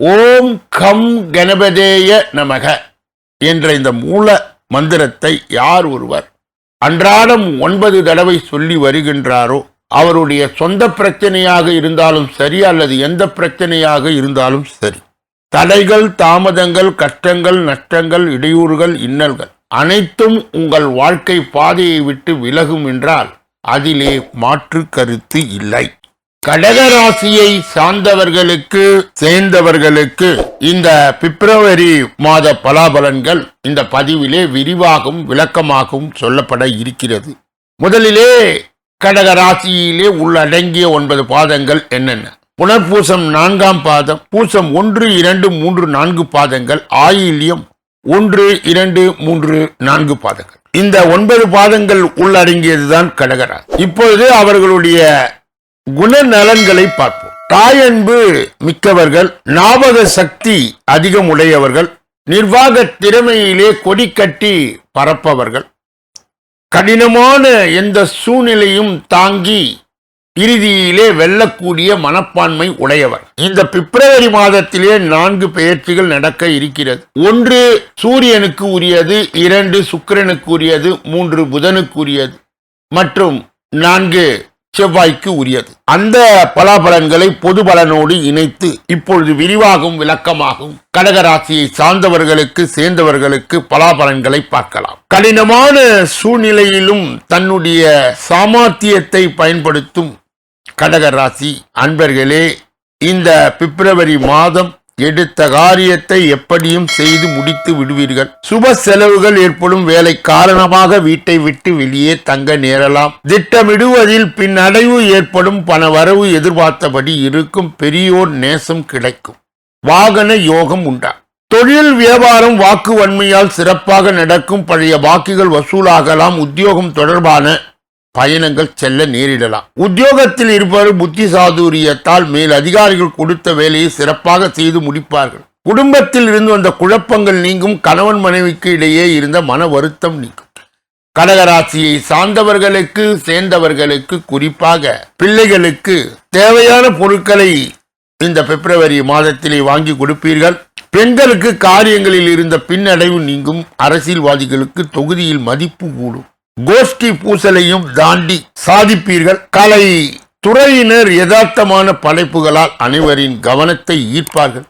ஓம் come கணபதேய நமக என்ற இந்த மூல மந்திரத்தை யார் ஒருவர் அன்றாடம் ஒன்பது தடவை சொல்லி வருகின்றாரோ அவருடைய சொந்த பிரச்சனையாக இருந்தாலும் சரி அல்லது எந்த பிரச்சனையாக இருந்தாலும் சரி. தடைகள் தாமதங்கள் கஷ்டங்கள் நஷ்டங்கள் இடையூறுகள் இன்னல்கள் அனைத்தும் உங்கள் வாழ்க்கை பாதையை விட்டு விலகும் என்றால் அதிலே மாற்று கருத்து இல்லை. கடகராசியை சார்ந்தவர்களுக்கு சேர்ந்தவர்களுக்கு இந்த பிப்ரவரி மாத பலாபலன்கள் இந்த பதிவிலே விரிவாகவும் விளக்கமாகவும் சொல்லப்பட இருக்கிறது. முதலிலே கடகராசியிலே உள்ளடங்கிய ஒன்பது பாதங்கள் என்னென்ன? புனர்பூசம் நான்காம் பாதம் பூசம் ஒன்று இரண்டு மூன்று நான்கு பாதங்கள் ஆயில்யம் ஒன்று இரண்டு மூன்று நான்கு பாதங்கள். இந்த ஒன்பது பாதங்கள் உள்ளடங்கியதுதான் கடகராசி. இப்பொழுது அவர்களுடைய குணநலன்களை பார்ப்போம். தாயன்பு மிக்கவர்கள் ஞாபக சக்தி அதிகம் உடையவர்கள் நிர்வாக திறமையிலே கொடி கட்டி பரப்பவர்கள் கடினமான எந்த சூழ்நிலையும் தாங்கி இறுதியிலே வெல்லக்கூடிய மனப்பான்மை உடையவர். இந்த பிப்ரவரி மாதத்திலே நான்கு பெயர்ச்சிகள் நடக்க இருக்கிறது. ஒன்று சூரியனுக்கு உரியது இரண்டு சுக்கிரனுக்கு உரியது மூன்று புதனுக்கு உரியது மற்றும் நான்கு செவ்வாய்க்கு உரியது. அந்த பலாபலன்களை பொது பலனோடு இணைத்து இப்பொழுது விரிவாகவும் விளக்கமாகவும் கடகராசியை சார்ந்தவர்களுக்கு சேர்ந்தவர்களுக்கு பலாபலன்களை பார்க்கலாம். கடினமான சூழ்நிலையிலும் தன்னுடைய சாமர்த்தியத்தை பயன்படுத்தும் கடகராசி அன்பர்களே இந்த பிப்ரவரி மாதம் எடுத்த காரியத்தை எப்படியும் செய்து முடித்து விடுவீர்கள். சுப செலவுகள் ஏற்படும் வேலை காரணமாக வீட்டை விட்டு வெளியே தங்க நேரலாம். திட்டமிடுவதில் பின்னடைவு ஏற்படும் பண வரவு எதிர்பார்த்தபடி இருக்கும் பெரியோர் நேசம் கிடைக்கும். வாகன யோகம் உண்டா? தொழில் வியாபாரம் வாக்கு வன்மையால் சிறப்பாக நடக்கும் பழைய வாக்குகள் வசூலாகலாம். உத்தியோகம் தொடர்பான பயணங்கள் செல்ல நேரிடலாம். உத்தியோகத்தில் இருப்பவர் புத்தி சாதுரியத்தால் மேல் அதிகாரிகள் கொடுத்த வேலையை சிறப்பாக செய்து முடிப்பார்கள். குடும்பத்தில் இருந்து வந்த குழப்பங்கள் நீங்கும் கணவன் மனைவிக்கு இடையே இருந்த மன வருத்தம் நீங்கும். கடகராசியை சார்ந்தவர்களுக்கு சேர்ந்தவர்களுக்கு குறிப்பாக பிள்ளைகளுக்கு தேவையான பொருட்களை இந்த பிப்ரவரி மாதத்திலே வாங்கி கொடுப்பீர்கள். பெண்களுக்கு காரியங்களில் இருந்த பின்னடைவு நீங்கும். அரசியல்வாதிகளுக்கு தொகுதியில் மதிப்பு கூடும். கோஷ்டி பூசலையும் தாண்டி சாதிப்பீர்கள். கலை துறையினர் யதார்த்தமான படைப்புகளால் அனைவரின் கவனத்தை ஈர்ப்பார்கள்.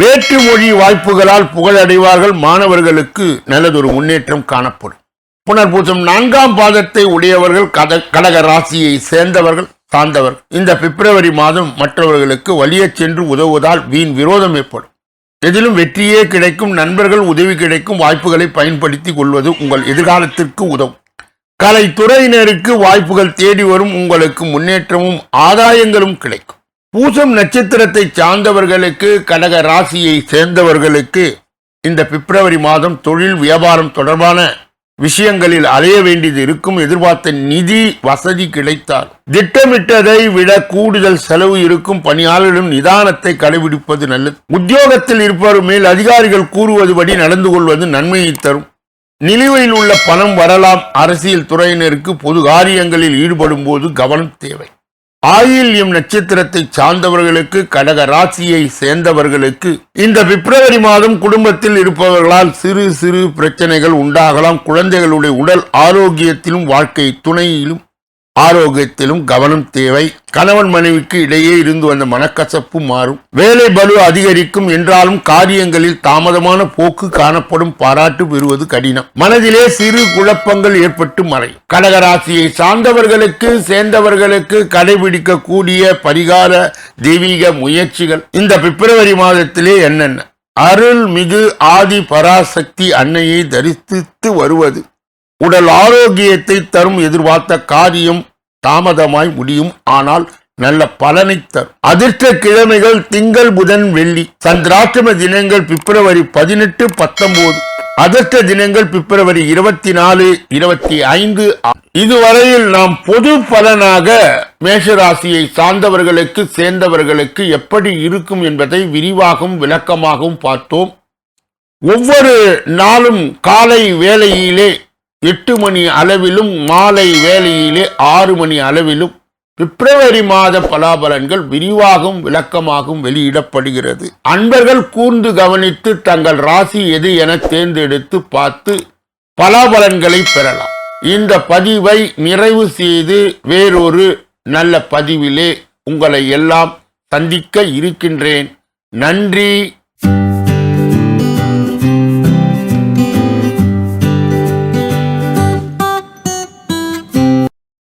வேற்று மொழி வாய்ப்புகளால் புகழடைவார்கள். மாணவர்களுக்கு நல்லதொரு முன்னேற்றம் காணப்படும். புனர்பூசம் நான்காம் பாதத்தை உடையவர்கள் கத கடக ராசியை சேர்ந்தவர்கள் சார்ந்தவர் இந்த பிப்ரவரி மாதம் மற்றவர்களுக்கு வலிய சென்று உதவுவதால் வீண் விரோதம் ஏற்படும். எதிலும் வெற்றியே கிடைக்கும் நண்பர்கள் உதவி கிடைக்கும் வாய்ப்புகளை பயன்படுத்தி கொள்வது உங்கள் எதிர்காலத்திற்கு உதவும். கலைத்துறையினருக்கு வாய்ப்புகள் தேடி வரும் உங்களுக்கு முன்னேற்றமும் ஆதாயங்களும் கிடைக்கும். பூசம் நட்சத்திரத்தை சார்ந்தவர்களுக்கு கடக ராசியை சேர்ந்தவர்களுக்கு இந்த பிப்ரவரி மாதம் தொழில் வியாபாரம் தொடர்பான விஷயங்களில் அலைய வேண்டியது இருக்கும். எதிர்பார்த்த நிதி வசதி கிடைத்தால் திட்டமிட்டதை விட கூடுதல் செலவு இருக்கும். பணியாளர்களும் நிதானத்தை கடைபிடிப்பது நல்லது. உத்தியோகத்தில் இருப்பவர் மேல் அதிகாரிகள் கூறுவதுபடி நடந்து கொள்வது நன்மையை தரும். நிலுவையில் உள்ள பணம் வரலாம். அரசியல் துறையினருக்கு பொது காரியங்களில் ஈடுபடும் போது கவனம் தேவை. ஆயில்யம் நட்சத்திரத்தை சார்ந்தவர்களுக்கு கடக ராசியை சேர்ந்தவர்களுக்கு இந்த பிப்ரவரி மாதம் குடும்பத்தில் இருப்பவர்களால் சிறு சிறு பிரச்சனைகள் உண்டாகலாம். குழந்தைகளுடைய உடல் ஆரோக்கியத்திலும் வாழ்க்கை துணையிலும் ஆரோக்கியத்திலும் கவனம் தேவை. கணவன் மனைவிக்கு இடையே இருந்து வந்த மனக்கசப்பு மாறும். வேலை பலு அதிகரிக்கும் என்றாலும் காரியங்களில் தாமதமான போக்கு காணப்படும். பாராட்டு பெறுவது கடினம். மனதிலே சிறு குழப்பங்கள் ஏற்பட்டு மறையும். கடகராசியை சார்ந்தவர்களுக்கு சேர்ந்தவர்களுக்கு கடைபிடிக்கக்கூடிய பரிகார தெய்வீக முயற்சிகள். இந்த பிப்ரவரி மாதத்திலே என்னென்ன? அருள்மிகு ஆதி பராசக்தி அன்னையை தரிசித்து வருவது. உடல் ஆரோக்கியத்தை தரும் எதிர்பார்த்த காரியம் தாமதமாய் முடியும். ஆனால் நல்ல பலனை தரும். அதிர்ஷ்ட கிழமைகள் திங்கள் புதன் வெள்ளி. சந்திராஷ்டம தினங்கள் பிப்ரவரி பதினெட்டு பத்தொன்பது. அதிர்ஷ்ட தினங்கள் பிப்ரவரி இருபத்தி நாலு இருபத்தி ஐந்து இதுவரையில் நாம் பொது பலனாக மேஷராசியை சார்ந்தவர்களுக்கு சேர்ந்தவர்களுக்கு எப்படி இருக்கும் என்பதை விரிவாகவும் விளக்கமாகவும் பார்த்தோம். ஒவ்வொரு நாளும் காலை வேளையிலே எட்டு மணி அளவிலும் மாலை வேளையிலே ஆறு மணி அளவிலும் பிப்ரவரி மாத பலாபலன்கள் விரிவாகவும் விளக்கமாகவும் வெளியிடப்படுகிறது. அன்பர்கள் கூர்ந்து கவனித்து தங்கள் ராசி எது என தேர்ந்தெடுத்து பார்த்து பலாபலன்களை பெறலாம். இந்த பதிவை நிறைவு செய்து வேறொரு நல்ல பதிவிலே உங்களை எல்லாம் சந்திக்க இருக்கின்றேன். நன்றி.